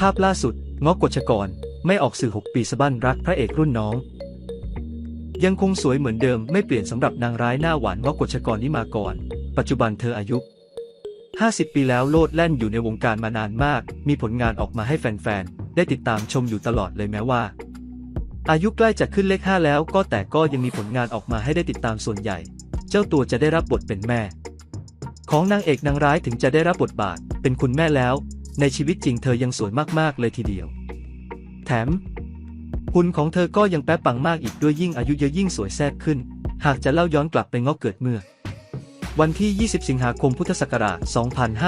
ภาพล่าสุดงอกกฎชกร ไม่ออกสื่อ 6 ปีสะบั้นรักพระเอกรุ่นน้อง ยังคงสวยเหมือนเดิมไม่เปลี่ยนสำหรับนางร้ายหน้าหวานงอกกฎชกรนิมากรปัจจุบันเธออายุ 50 ปีแล้วโลดแล่นอยู่ในวงการมานานมาก มีผลงานออกมาให้แฟนๆ ได้ติดตามชมอยู่ตลอดเลยแม้ว่า อายุใกล้จะขึ้นเลข 5 แล้วก็แต่ก็ยังมีผลงานออกมาให้ได้ติดตามส่วนใหญ่ เจ้าตัวจะได้รับบทเป็นแม่ ของนางเอกนางร้ายถึงจะได้รับบทบาทเป็นคุณแม่แล้ว ในชีวิตจริงเธอยังสวยมากๆเลยทีเดียว แถมหุ่นของเธอก็ยังแป๊บปังมากอีกด้วยยิ่งอายุเยอะยิ่งสวยแทรกขึ้น หากจะเล่าย้อนกลับไปงอกเกิดเมื่อ วันที่ 20 สิงหาคมพุทธศักราช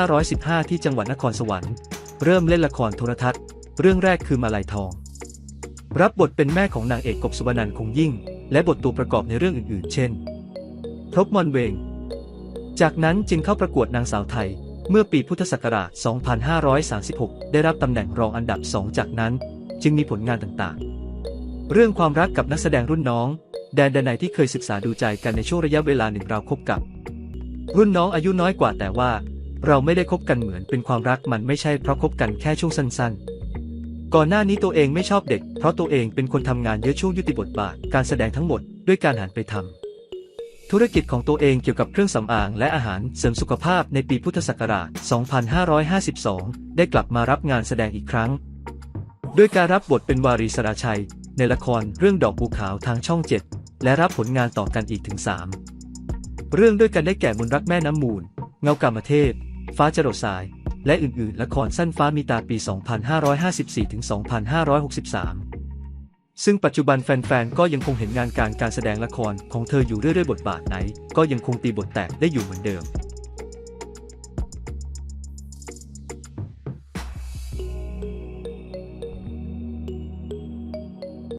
2515 ที่จังหวัดนครสวรรค์ เริ่มเล่นละครโทรทัศน์ เรื่องแรกคือมาลายทอง รับบทเป็นแม่ของนางเอกกบสุวรรณันคงยิ่ง และบทตัวประกอบในเรื่องอื่นๆ เช่นพรบมอนเวง จากนั้นจึงเข้าประกวดนางสาวไทย เมื่อปีพุทธศักราช 2536 ได้รับตำแหน่งรองอันดับ 2 จากนั้น จึงมีผลงานต่างๆ เรื่องความรักกับนักแสดงรุ่นน้อง แดนดนัยที่เคยศึกษาดูใจกันในช่วงระยะเวลาหนึ่งเราคบกับ รุ่นน้องอายุน้อยกว่าแต่ว่า เราไม่ได้คบกันเหมือนเป็นความรักมันไม่ใช่เพราะคบกันแค่ช่วงสั้นๆ ก่อนหน้านี้ตัวเองไม่ชอบเด็ก เพราะตัวเองเป็นคนทำงานเยอะช่วงยุติบทบาทการแสดงทั้งหมดด้วยการหันไปทำ ธุรกิจของตัวเองเกี่ยวกับเครื่องสำอางและอาหารเสริมสุขภาพในปีพุทธศักราช 2552 ได้กลับมารับงานแสดงอีกครั้ง ด้วยการรับบทเป็นวารีสราชัย ในละครเรื่องดอกบูขาวทางช่อง 7 และรับผลงานต่อกันอีกถึง 3 เรื่องด้วยกันได้แก่มนรักแม่น้ำมูล เงากามเทพ ฟ้าจรดสาย และอื่นๆ ละครสั้นฟ้ามีตาปี 2554-2563 ซึ่งปัจจุบันแฟนๆ ก็ยังคงเห็นงานการการแสดงละครของเธออยู่เรื่อยๆ บทบาทไหน ก็ยังคงตีบทแตกได้อยู่เหมือนเดิม